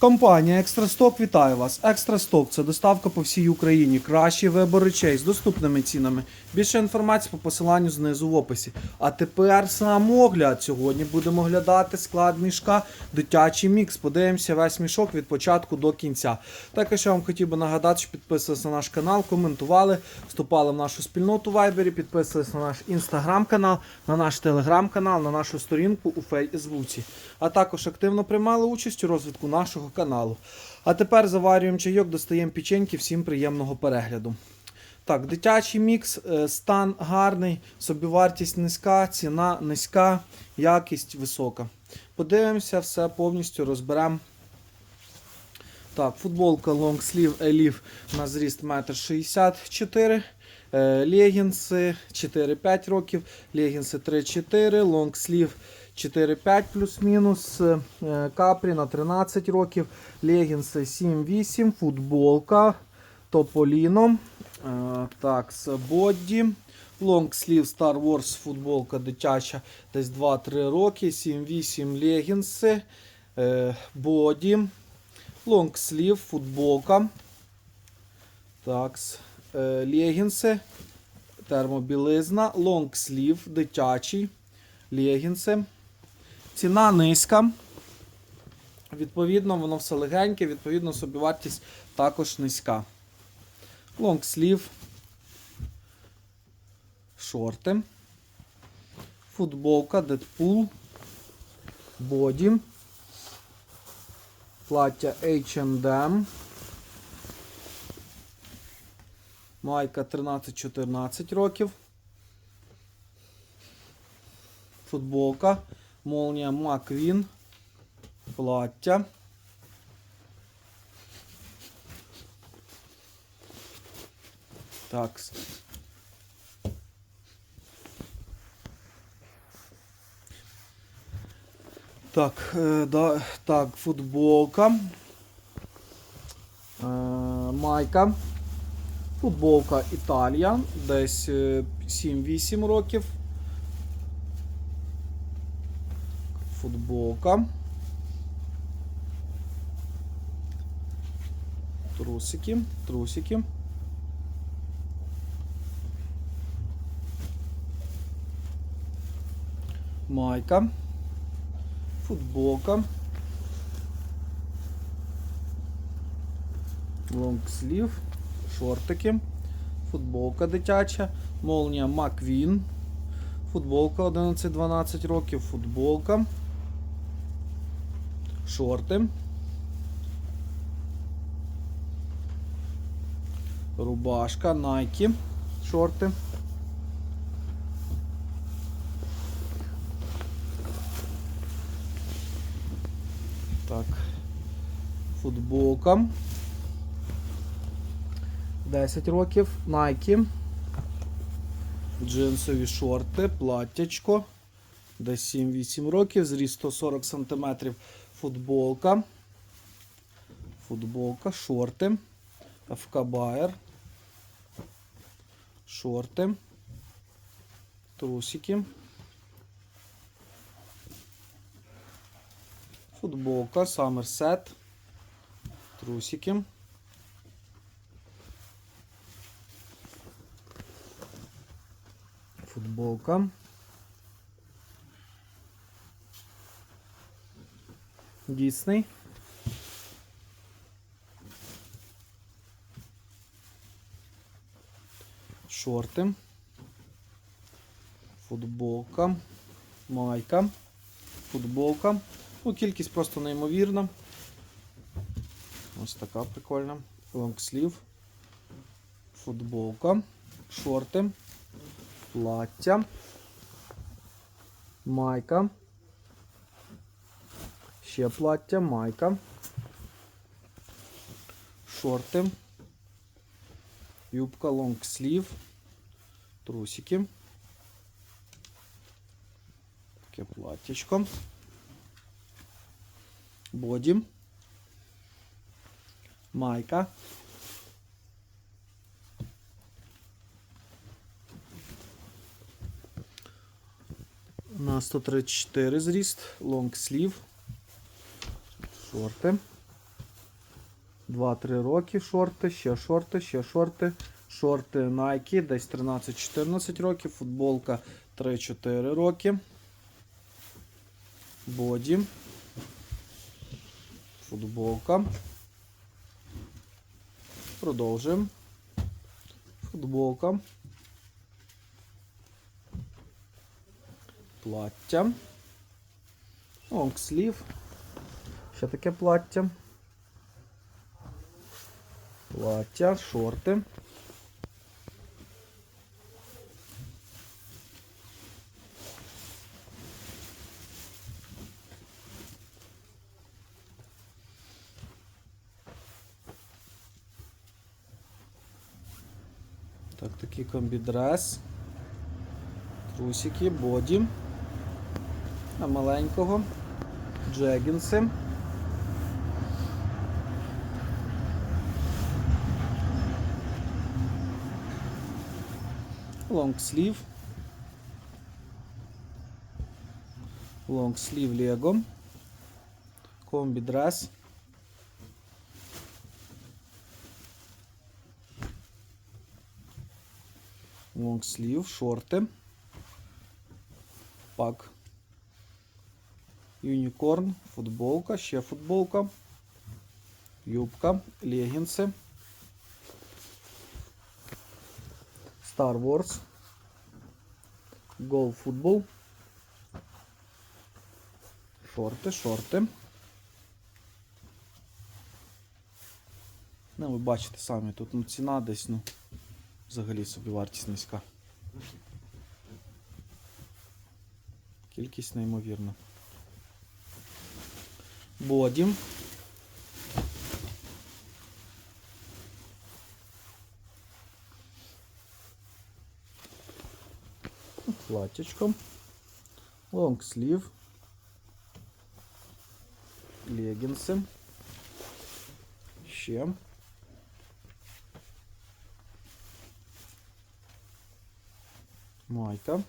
Компанія Екстрасток вітає вас. Екстрасток це доставка по всій Україні. Кращий вибор речей з доступними цінами. Більше інформації по посиланню знизу в описі. А тепер сам огляд. Сьогодні будемо оглядати склад мішка дитячий мікс. Подивимося весь мішок від початку до кінця. Також я вам хотів би нагадати, що підписувалися на наш канал, коментували, вступали в нашу спільноту в Вайбері, підписувалися на наш інстаграм-канал, на наш телеграм-канал, на нашу сторінку у Фейсбуці. А також активно приймали участь у розвитку нашого каналу. А тепер заварюємо чайок, достаємо печеньки, всім приємного перегляду. Так, дитячий мікс, е, стан гарний, собівартість низька, ціна низька, якість висока. Подивимося, все повністю розберемо. Так, футболка Sleeve Elif на зріст 1,64 м. Е, Легінси 4-5 років, легінси 3-4, Long Sleeve 4-5 плюс-мінус, е, капрі на 13 років, легінси 7-8, футболка Тополіно. Е, Так, боді. Long Star Wars футболка дитяча десь 2-3 роки, 7-8 легінси, е, боді. Sleeve футболка. Так, е, легінси, термобілизна, Sleeve дитячий, легінси. Ціна низька. Відповідно, воно все легеньке, відповідно, собівартість також низька. Sleeve. Шорти. Футболка, Deadpool. Боді. Плаття H&M. Майка 13-14 років. Футболка. Молнія McQueen. Плаття. Так. Так, е, да, так, футболка. Е, майка. Футболка Італія. Десь е, 7-8 років. Футболка. Трусики. Трусики. Майка. Футболка. Лонгслів. Шортики. Футболка дитяча. Молнія Маквін. Футболка 11-12 років. Футболка. Шорти. Рубашка. Nike. Шорти. Так. Футболка. 10 років. Nike. Джинсові шорти, платтячко. Десь 7-8 років, зріст 140 см. Футболка. Футболка, шорти. ФК. Шорти. Трусики. Футболка, Somerset. Трусики. Футболка. Дісней. Шорти. Футболка. Майка. Футболка. Ну, кількість просто неймовірна. Ось така прикольна. Лонгслів. Футболка. Шорти. Плаття. Майка. Ще плаття, майка. Шорти. Юбка лонгслів. Трусики. Таке платтячко. Боді. Майка. На 134 зріст, лонг слів, шорти. 2-3 роки шорти, ще шорти, ще шорти. Шорти Nike, десь 13-14 років, футболка 3-4 роки. Боді. Футболка. Продовжуємо. Футболка. Плаття. Лонгслів. Ще таке плаття. Плаття, шорти. Так, такий комбідрес. Трусики, боді. А маленького. Джегінси. Лонгслів. Лонгслів Лего. Комбідрес. Лонгслів, шорти. Пак. Юнікорн, футболка, ще футболка. Юбка, легінси. Star Wars. Go Football. Шорти, шорти. Ну, ви бачите самі, тут ну, ціна десь, ну, взагалі собі вартість низька. Кількість неймовірна. Боді. Платічко. Лонгслів. Легінси. Ще. Майка.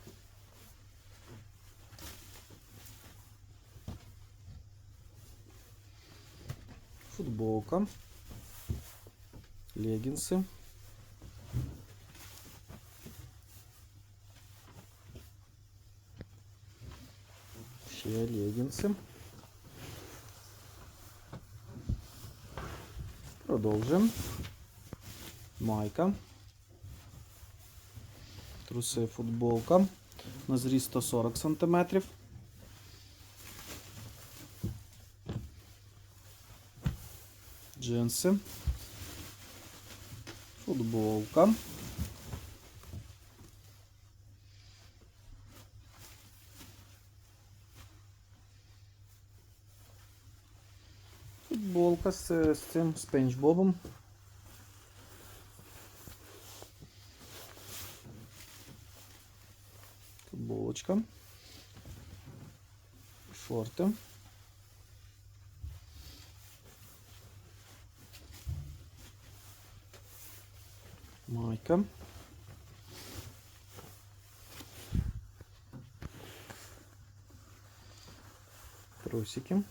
Футболка. Легінси. Ще легінси. Продовжуємо. Майка. Труси футболка. На зріст 140 см. Джинси. Футболка. Футболка з, з цим спенч Бобом. Футболочка. Шорти. Майка. Трусики.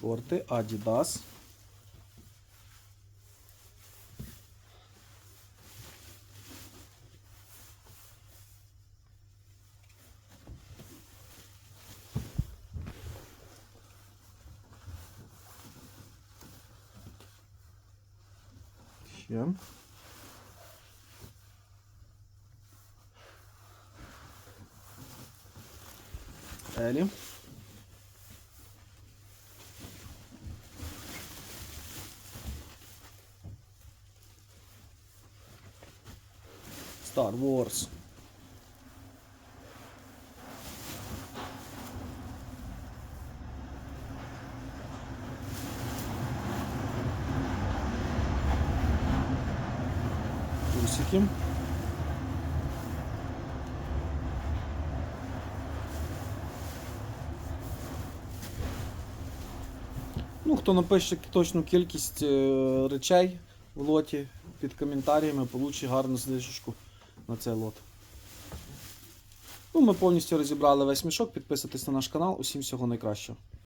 Шорти Adidas. Ще. Елі. Star Wars. Трусики. Ну, хто напише точну кількість е, речей в лоті під коментарями, получить гарну знижечку на цей лот. Ну, ми повністю розібрали весь мішок. Підписуйтесь на наш канал. Усім всього найкращого.